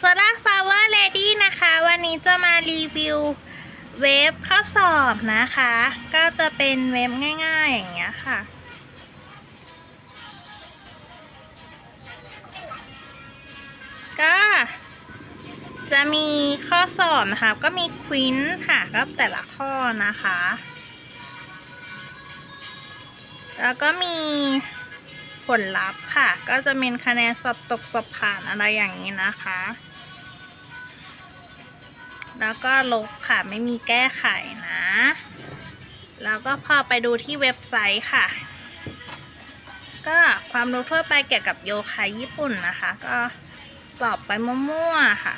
Solar Flower Lady นะคะ วันนี้จะมารีวิวเว็บข้อสอบนะคะ ก็จะเป็นเว็บง่าย ๆ อย่างเงี้ยค่ะ ก็จะมีข้อสอบนะคะ ก็มีควินค่ะก็แต่ละข้อนะคะ แล้วก็มี ผลลัพธ์ค่ะ ก็จะเป็นคะแนนสอบตกสอบผ่านอะไรอย่างนี้นะคะ แล้วก็ลบค่ะไม่มีแก้ไขนะ แล้วก็พอไปดูที่เว็บไซต์ค่ะ ก็ความรู้ทั่วไปเกี่ยวกับโยคะญี่ปุ่นนะคะ ก็ตอบไปมั่วๆค่ะ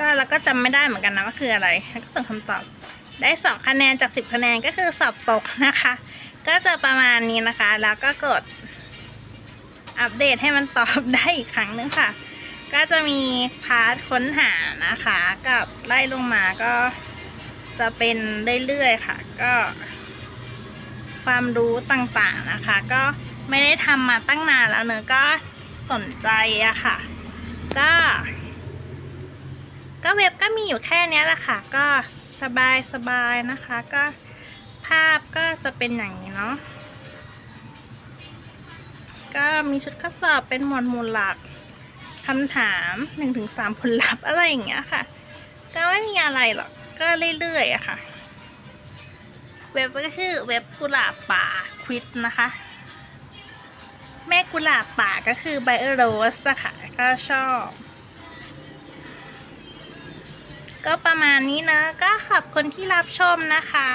ก็เราก็จำไม่ได้เหมือนกันนะว่าคืออะไรแล้วก็ส่งคำตอบ ได้สองคะแนนจากสิบคะแนนก็คือสอบตกนะคะ ก็จะประมาณนี้นะคะ แล้วก็กดอัปเดตให้มันตอบได้อีกครั้งนึงค่ะ ก็จะมีพาร์ทค้นหานะคะ กับไล่ลงมาก็จะเป็นเรื่อยๆค่ะ ก็ ความรู้ต่างๆนะคะ ก็ไม่ได้ทำมาตั้งนานแล้วเนอะก็สนใจอะค่ะ ก็ ก็เว็บก็มีอยู่แค่นี้แหละค่ะ ก็สบายสบายนะคะ ก็ภาพก็จะเป็นอย่างนี้เนาะ ก็มีชุดข้อสอบเป็นหมวดหมู่หลักคำถามหนึ่งถึงสามผลลัพธ์อะไรอย่างเงี้ยค่ะ ก็ไม่มีอะไรหรอก ก็เรื่อยๆอะค่ะ เว็บก็ชื่อเว็บกุหลาบป่าควิดนะคะ แม่กุหลาบป่าก็คือไบเอโรสนะคะก็ชอบ ก็ประมาณนี้เนอะก็ขอบคุณที่รับชมนะคะ